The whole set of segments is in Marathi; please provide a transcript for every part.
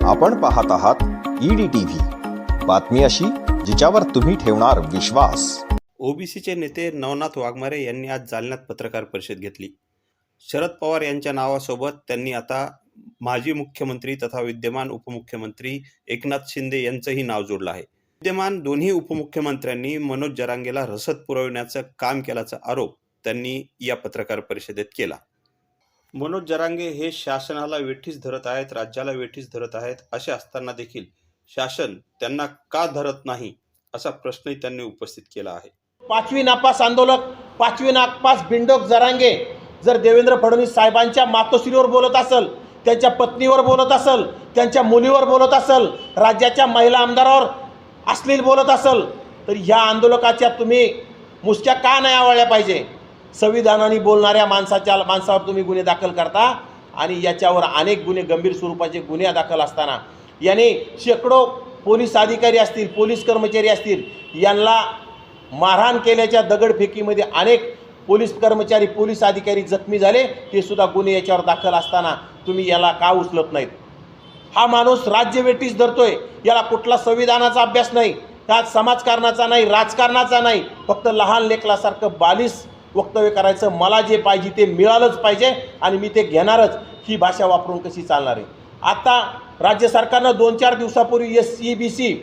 आपण पाहत आहात ईडी टीव्ही बातमी अशी जिच्यावर तुम्ही ठेवणार विश्वास. ओबीसीचे नेते नवनाथ वाघमारे यांनी आज जालन्यात पत्रकार परिषद घेतली. शरद पवार यांच्या नावासोबत त्यांनी आता माजी मुख्यमंत्री तथा विद्यमान उपमुख्यमंत्री एकनाथ शिंदे यांचंही नाव जोडलं आहे. विद्यमान दोन्ही उपमुख्यमंत्र्यांनी मनोज जरांगेला रसद पुरवण्याचं काम केल्याचा आरोप त्यांनी या पत्रकार परिषदेत केला. मनोज जरांगे हे शासनाला वेठीस धरत आहेत राज्याला वेठीस धरत आहेत असे असताना देखील शासन त्यांना का धरत नाही असा प्रश्नही त्यांनी उपस्थित केला आहे. पाचवी नापास आंदोलक पाचवी नापास बिंडोक जरांगे जर देवेंद्र फडणवीस साहेबांच्या मातोश्रीवर बोलत असल त्यांच्या पत्नीवर बोलत असल त्यांच्या मुलीवर बोलत असल राज्याच्या महिला आमदारावर अश्लील बोलत असल तर ह्या आंदोलकाच्या तुम्ही मुसक्या का नाही आवळल्या पाहिजे? संविधानाने बोलणाऱ्या माणसाच्या माणसावर तुम्ही गुन्हे दाखल करता आणि याच्यावर अनेक गुन्हे गंभीर स्वरूपाचे गुन्हे दाखल असताना. याने शेकडो पोलीस अधिकारी असतील पोलीस कर्मचारी असतील यांना मारहाण केल्याच्या दगडफेकीमध्ये अनेक पोलीस कर्मचारी पोलीस अधिकारी जखमी झाले ते सुद्धा गुन्हे याच्यावर दाखल असताना तुम्ही याला का उचलत नाहीत? हा माणूस राज्यवेटीस धरतोय याला कुठला संविधानाचा अभ्यास नाही त्यात समाजकारणाचा नाही राजकारणाचा नाही फक्त लहान लेकलासारखं बालिश वक्तव्य करायचं मला जे पाहिजे ते मिळालंच पाहिजे आणि मी ते घेणारच. ही भाषा वापरून कशी चालणार आहे? आता राज्य सरकारनं दोन चार दिवसापूर्वी एस सी बी सी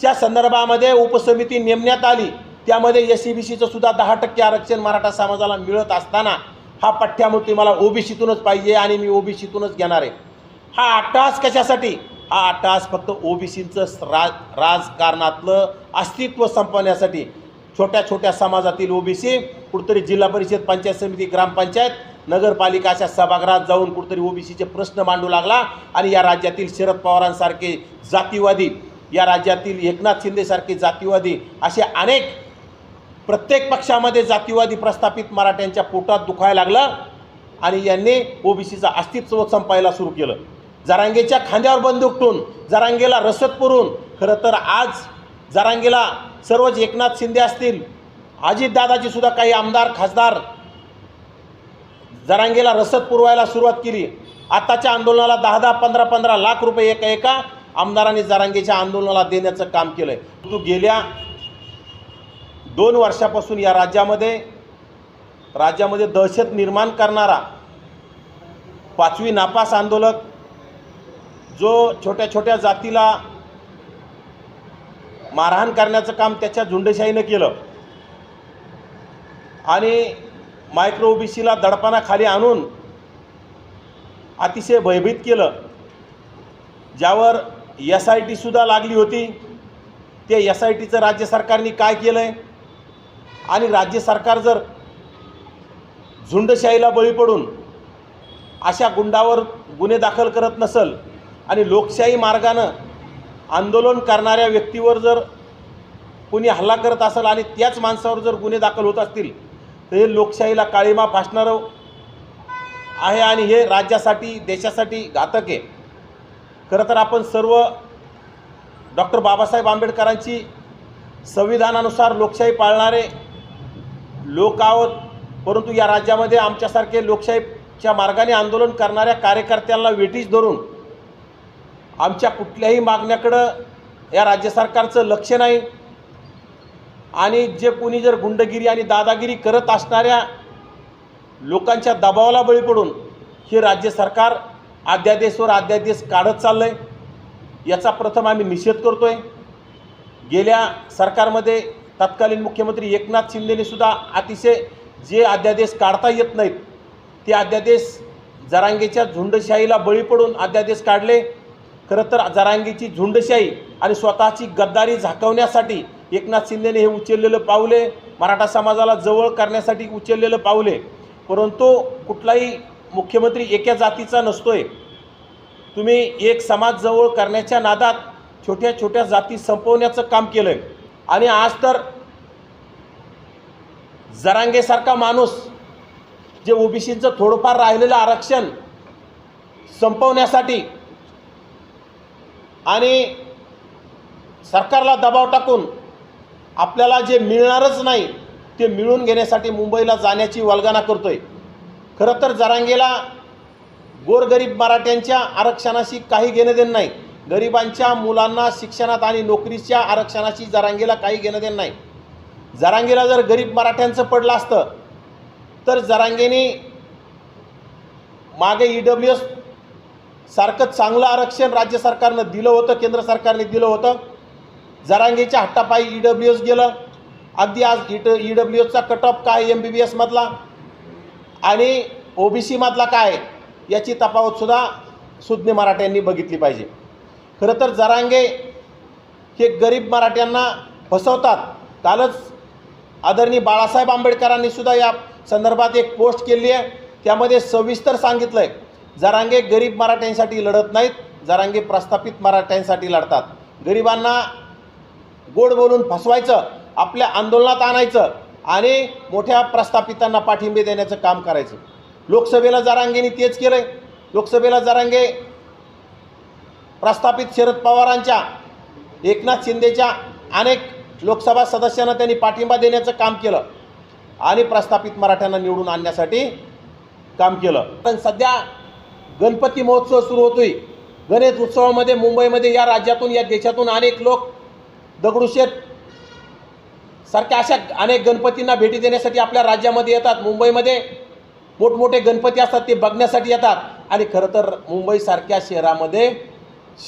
च्या संदर्भामध्ये उपसमिती नेमण्यात आली. त्यामध्ये एस सी बी सीचं सुद्धा दहा टक्के आरक्षण मराठा समाजाला मिळत असताना हा पठ्यामृती मला ओबीसीतूनच पाहिजे आणि मी ओबीसीतूनच घेणार आहे. हा अट्टहास कशासाठी? हा अट्टहास फक्त ओबीसीचं राज राजकारणातलं अस्तित्व संपवण्यासाठी. छोट्या छोट्या समाजातील ओबीसी कुठतरी जिल्हा परिषद पंचायत समिती ग्रामपंचायत नगरपालिका अशा सभागृहात जाऊन कुठतरी ओबीसीचे प्रश्न मांडू लागला आणि या राज्यातील शरद पवारांसारखे जातीवादी या राज्यातील एकनाथ शिंदेसारखे जातीवादी असे अनेक प्रत्येक पक्षामध्ये जातीवादी प्रस्थापित मराठ्यांच्या पोटात दुखायला लागलं आणि यांनी ओबीसीचा अस्तित्व संपायला सुरू केलं. जरांगेच्या खांद्यावर बंदूक ठेवून जरांगेला रसद पुरून खरं तर आज जरांगेला सर्वच एकनाथ शिंदे असतील अजितदादाची सुद्धा काही आमदार खासदार जरांगेला रसद पुरवायला सुरुवात केली. आताच्या आंदोलनाला दहा दहा पंधरा पंधरा लाख रुपये एका एका आमदारांनी जरांगेच्या आंदोलनाला देण्याचं काम केलं आहे तू गेल्या दोन वर्षापासून या राज्यामध्ये राज्यामध्ये दहशत निर्माण करणारा पाचवी नापास आंदोलक जो छोट्या छोट्या जातीला मारहाण करण्याचं काम त्याच्या झुंडशाहीनं केलं. आणि मायक्रो ओबीसीला दडपणाखाली आणून अतिशय भयभीत केलं. ज्यावर एस आय टीसुद्धा लागली होती. ते एस आय टीचं राज्य सरकारने काय केलं आहे आणि राज्य सरकार जर झुंडशाहीला बळी पडून अशा गुंडावर गुन्हे दाखल करत नसल आणि लोकशाही मार्गानं आंदोलन करणाऱ्या व्यक्तीवर जर कोणी हल्ला करत असेल आणि त्याच माणसावर जर गुन्हे दाखल होत असतील तर हे लोकशाहीला काळीमा फासणारं आहे आणि हे राज्यासाठी देशासाठी घातक आहे. खरं तर आपण सर्व डॉक्टर बाबासाहेब आंबेडकरांची संविधानानुसार लोकशाही पाळणारे लोक आहोत परंतु या राज्यामध्ये आमच्यासारखे लोकशाहीच्या मार्गाने आंदोलन करणाऱ्या कार्यकर्त्यांना वेटीच धरून आमच्या कुठल्याही मागण्याकडं या राज्य सरकारचं लक्ष नाही. आणि जे कोणी जर गुंडगिरी आणि दादागिरी करत असणाऱ्या लोकांच्या दबावाला बळी पडून हे राज्य सरकार अध्यादेशवर अध्यादेश काढत चाललं आहे याचा प्रथम आम्ही निषेध करतो आहे गेल्या सरकारमध्ये तत्कालीन मुख्यमंत्री एकनाथ शिंदेने सुद्धा अतिशय जे अध्यादेश काढता येत नाहीत ते अध्यादेश जरांगेच्या झुंडशाहीला बळी पडून अध्यादेश काढले. खरं तर जरांगीची झुंडशाही आणि स्वतःची गद्दारी झाकवण्यासाठी एकनाथ शिंदेने हे उचललेलं पावले मराठा समाजाला जवळ करण्यासाठी उचललेलं पावले परंतु कुठलाही मुख्यमंत्री एका जातीचा नसतोय. तुम्ही एक समाज जवळ करण्याच्या नादात छोट्या छोट्या जाती संपवण्याचं काम केलं आहे आणि आज तर जरांगेसारखा माणूस जे ओबीसीचं थोडंफार राहिलेलं आरक्षण संपवण्यासाठी आणि सरकारला दबाव टाकून आपल्याला जे मिळणारच नाही ते मिळून घेण्यासाठी मुंबईला जाण्याची वल्गना करतोय. खरं तर जरांगेला गोरगरीब मराठ्यांच्या आरक्षणाशी काही घेणं देणं नाही. गरिबांच्या मुलांना शिक्षणात आणि नोकरीच्या आरक्षणाशी जरांगेला काही घेणं देणं नाही. जरांगेला जर गरीब मराठ्यांचं पडलं असतं तर जरांगेने मागे ई डब्ल्यू एस सारखं चांगलं आरक्षण राज्य सरकारनं दिलं होतं केंद्र सरकारने दिलं होतं. जरांगेच्या हट्टापायी ई डब्ल्यू एस गेलं. अगदी आज ई ई डब्ल्यू एसचा कट ऑफ काय एम बी बी एसमधला आणि ओ बी सीमधला काय याची तफावतसुद्धा सुज्ञ मराठ्यांनी बघितली पाहिजे. खरं तर जरांगे हे गरीब मराठ्यांना फसवतात. कालच आदरणीय बाळासाहेब आंबेडकरांनी सुद्धा या संदर्भात एक पोस्ट केली आहे. त्यामध्ये सविस्तर सांगितलं आहे जरांगे गरीब मराठ्यांसाठी लढत नाहीत जरांगे प्रस्थापित मराठ्यांसाठी लढतात. गरिबांना गोड बोलून फसवायचं आपल्या आंदोलनात आणायचं आणि मोठ्या प्रस्थापितांना पाठिंबे देण्याचं काम करायचं. लोकसभेला जरांगेने तेच केलं आहे लोकसभेला जरांगे प्रस्थापित शरद पवारांच्या एकनाथ शिंदेच्या अनेक लोकसभा सदस्यांना त्यांनी पाठिंबा देण्याचं काम केलं आणि प्रस्थापित मराठ्यांना निवडून आणण्यासाठी काम केलं. पण सध्या गणपती महोत्सव सुरू होतोय. गणेश उत्सवामध्ये मुंबईमध्ये या राज्यातून या देशातून अनेक लोक दगडूशेठ सारख्या अशा अनेक गणपतींना भेटी देण्यासाठी आपल्या राज्यामध्ये येतात. मुंबईमध्ये मोठमोठे गणपती असतात ते बघण्यासाठी येतात. आणि खरं तर मुंबईसारख्या शहरामध्ये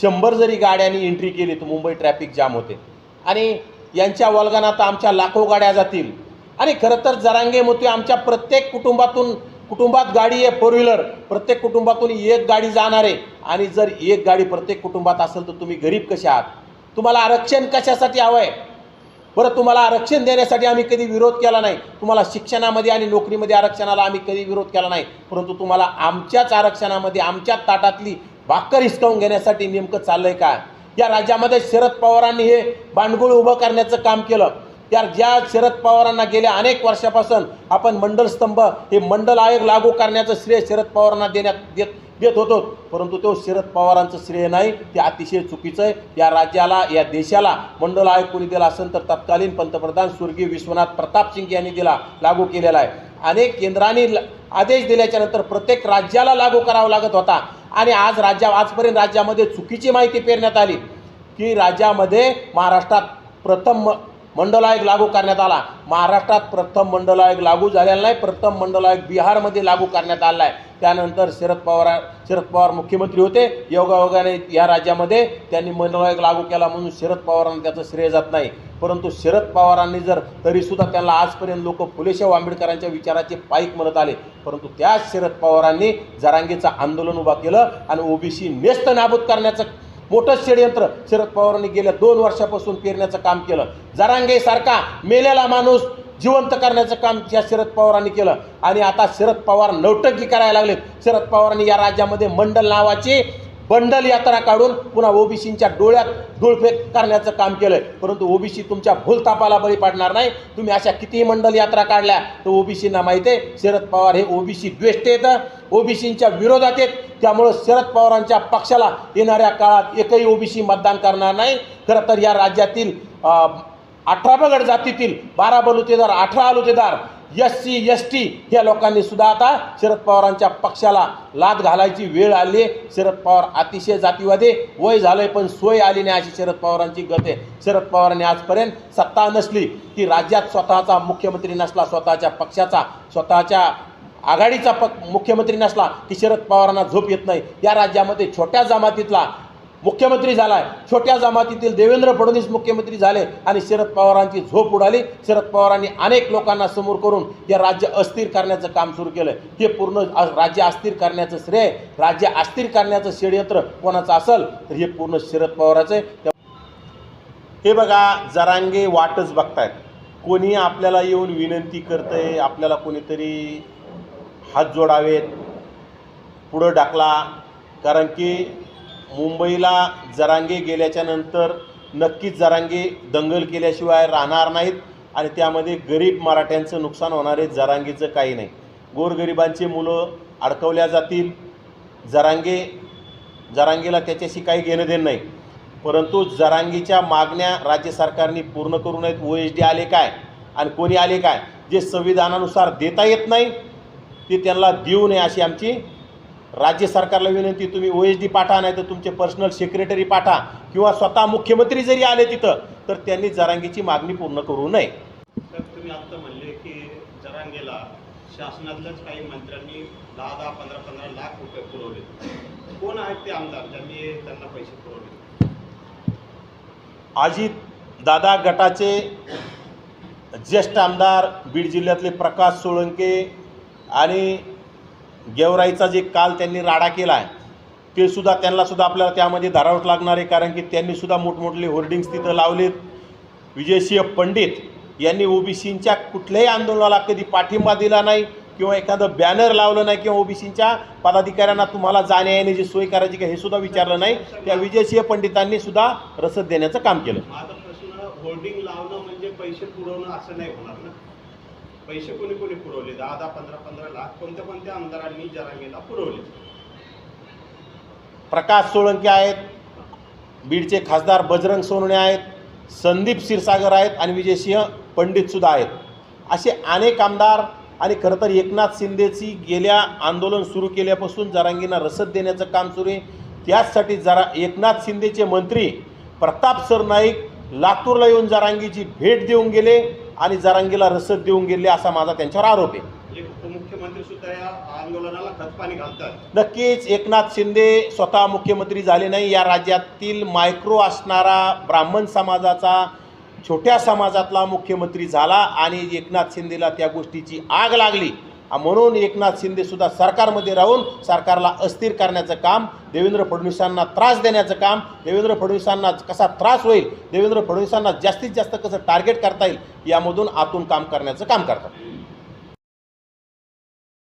शंभर जरी गाड्यांनी एंट्री केली तर मुंबई ट्रॅफिक जाम होते. आणि यांच्या वल्गानात आमच्या लाखो गाड्या जातील. आणि खरं तर जरांगे मोती आमच्या प्रत्येक कुटुंबातून कुटुंबात गाडी आहे फोर व्हीलर प्रत्येक कुटुंबातून एक गाडी जाणार आहे. आणि जर एक गाडी प्रत्येक कुटुंबात असेल तर तुम्ही गरीब कसे आहात? तुम्हाला आरक्षण कशासाठी हवं आहे बरं तुम्हाला आरक्षण देण्यासाठी आम्ही कधी विरोध केला नाही. तुम्हाला शिक्षणामध्ये आणि नोकरीमध्ये आरक्षणाला आम्ही कधी विरोध केला नाही. परंतु तुम्हाला आमच्याच आरक्षणामध्ये आमच्याच ताटातली भाकर हिसकावून घेण्यासाठी नेमकं चाललं आहे का या राज्यामध्ये शरद पवारांनी हे भांडगुळ उभं करण्याचं काम केलं. त्या ज्या शरद पवारांना गेल्या अनेक वर्षापासून आपण मंडल स्तंभ हे मंडल आयोग लागू करण्याचं श्रेय शरद पवारांना देण्यात देत देत होतो. परंतु तो शरद पवारांचं श्रेय नाही. ते अतिशय चुकीचं आहे. या राज्याला या देशाला मंडल आयोग कोणी दिला असेल तर तत्कालीन पंतप्रधान स्वर्गीय विश्वनाथ प्रताप सिंग यांनी दिला लागू केलेला आहे. अनेक केंद्रांनी ल- आदेश दिल्याच्या नंतर प्रत्येक राज्याला लागू करावा लागत होता. आणि आज राज्या आजपर्यंत राज्यामध्ये चुकीची माहिती पेरण्यात आली. की राज्यामध्ये महाराष्ट्रात प्रथम म- मंडल आयोग लागू करण्यात आला. महाराष्ट्रात प्रथम मंडल आयोग लागू झालेला नाही प्रथम मंडल आयोग बिहारमध्ये लागू करण्यात आला आहे. त्यानंतर शरद पवार शरद पवार मुख्यमंत्री होते. योगायोगाने या राज्यामध्ये त्यांनी मंडल आयोग लागू केला म्हणून शरद पवारांना त्याचं श्रेय जात नाही. परंतु शरद पवारांनी जर तरीसुद्धा त्यांना आजपर्यंत लोक फुलेशाह आंबेडकरांच्या विचाराचे पाईक म्हणत आले. परंतु त्याच शरद पवारांनी जरांगीचं आंदोलन उभा केलं आणि ओबीसी नेस्त नाबूद करण्याचं मोठं षडयंत्र शरद पवारांनी गेल्या दोन वर्षापासून पेरण्याचं काम केलं. जरांगेसारखा मेलेला माणूस जिवंत करण्याचं काम या शरद पवारांनी केलं. आणि आता शरद पवार नौटंकी करायला लागलेत. शरद पवारांनी या राज्यामध्ये मंडल नावाची बंडल यात्रा काढून पुन्हा ओबीसींच्या डोळ्यात डोळफेक करण्याचं काम केलंय. परंतु ओबीसी तुमच्या भूलतापाला बळी पाडणार नाही. तुम्ही अशा कितीही मंडल यात्रा काढल्या तर ओबीसींना माहिती आहे शरद पवार हे ओबीसी द्वेष्ट येतं ओबीसींच्या विरोधात आहेत. त्यामुळं शरद पवारांच्या पक्षाला येणाऱ्या काळात एकही ओबीसी मतदान करणार नाही. खरं तर या राज्यातील अठरा बगड जातीतील बारा बलुतेदार अठरा आलुतेदार एस सी एस टी या लोकांनी सुद्धा आता शरद पवारांच्या पक्षाला लाद घालायची वेळ आली. आहे शरद पवार अतिशय जातीवादी वय झालंय पण सोय आली नाही अशी शरद पवारांची गत. आहे शरद पवारांनी आजपर्यंत सत्ता नसली की राज्यात स्वतःचा मुख्यमंत्री नसला स्वतःच्या पक्षाचा स्वतःच्या आघाडीचा प मुख्यमंत्री नसला की शरद पवारांना झोप येत नाही. या राज्यामध्ये छोट्या जमातीतला मुख्यमंत्री झालाय. छोट्या जमातीतील देवेंद्र फडणवीस मुख्यमंत्री झाले आणि शरद पवारांची झोप उडाली. शरद पवारांनी अनेक लोकांना समोर करून हे राज्य अस्थिर करण्याचं काम सुरू केलं हे पूर्ण राज्य अस्थिर करण्याचं श्रेय राज्य अस्थिर करण्याचं षडयंत्र कोणाचं असेल तर हे पूर्ण शरद पवाराचं आहे. हे बघा जरांगे वाटच बघतायत. कोणी आपल्याला येऊन विनंती करतंय आपल्याला कोणीतरी हात जोडावेत पुढं डाकला कारण की मुंबईला जरांगे गेल्याच्यानंतर नक्कीच जरांगे दंगल केल्याशिवाय राहणार नाहीत आणि त्यामध्ये गरीब मराठ्यांचं नुकसान होणार आहे जरांगेचं काही नाही. गोरगरिबांचे मुलं अडकवल्या जातील. जरांगे जरांगेला त्याच्याशी काही घेणं देणं नाही. परंतु जरांगीच्या मागण्या राज्य सरकारने पूर्ण करू नयेत. ओ एच डी आले काय आणि कोणी आले काय? जे संविधानानुसार देता येत नाही ते त्यांना देऊ नये अशी आमची राज्य सरकारला विनंती तुम्ही ओ एच डी पाठा नाही तर तुमचे पर्सनल सेक्रेटरी पाठा किंवा स्वतः मुख्यमंत्री जरी आले तिथं तर त्यांनी जरांगीची मागणी पूर्ण करू नये. तुम्ही आत्ता म्हणले की जरांगेला शासनातल्याच काही मंत्र्यांनी दहा दहा पंधरा पंधरा लाख रुपये पुरवले. कोण आहेत ते आमदार ज्यांनी त्यांना पैसे पुरवले? अजित दादा गटाचे ज्येष्ठ आमदार बीड जिल्ह्यातले प्रकाश सोळंके आणि गेवराईचा जे काल त्यांनी राडा केला आहे ते सुद्धा त्यांनासुद्धा आपल्याला त्यामध्ये धारावत लागणार आहे कारण की त्यांनीसुद्धा मोठमोठले होर्डिंग्स तिथं लावलेत. विजयसिंह पंडित यांनी ओबीसींच्या कुठल्याही आंदोलनाला कधी पाठिंबा दिला नाही किंवा एखादं बॅनर लावलं नाही किंवा ओबीसींच्या पदाधिकाऱ्यांना तुम्हाला जाण्या येण्याची सोय करायची का हे सुद्धा विचारलं नाही. त्या विजयसिंह पंडितांनी सुद्धा रसद देण्याचं काम केलं. होर्डिंग लावणं म्हणजे पैसे पुरवणं असं नाही होणार ना. पैसे कोणी कोणी पुरवले? दहा दहा पंधरा पंधरा लाख कोणत्या कोणत्या आमदारांनी जरांगेला पुरवले? प्रकाश सोळंके आहेत बीडचे खासदार बजरंग सोनवणे आहेत संदीप क्षीरसागर आहेत आणि विजयसिंह पंडितसुद्धा आहेत. असे अनेक आमदार आणि खरं तर एकनाथ शिंदेची गेल्या आंदोलन सुरू केल्यापासून जरांगींना रसद देण्याचं काम सुरू आहे. त्याचसाठी जरा एकनाथ शिंदेचे मंत्री प्रताप सरनाईक लातूरला येऊन जरांगीची भेट देऊन गेले. आणि जरांगीला रसद देऊन गेले असा माझा त्यांच्यावर आरोप आहे. उपमुख्यमंत्री सुद्धा या आंदोलनाला खतपाणी घालतात. नक्कीच एकनाथ शिंदे स्वतः मुख्यमंत्री झाले नाही. या राज्यातील मायक्रो असणारा ब्राह्मण समाजाचा छोट्या समाजातला मुख्यमंत्री झाला आणि एकनाथ शिंदेला त्या गोष्टीची आग लागली. म्हणून एकनाथ शिंदेसुद्धा सरकारमध्ये राहून सरकारला अस्थिर करण्याचं काम देवेंद्र फडणवीसांना त्रास देण्याचं काम देवेंद्र फडणवीसांना कसा त्रास होईल देवेंद्र फडणवीसांना जास्तीत जास्त कसं टार्गेट करता येईल यामधून आतून काम करण्याचं काम करतात.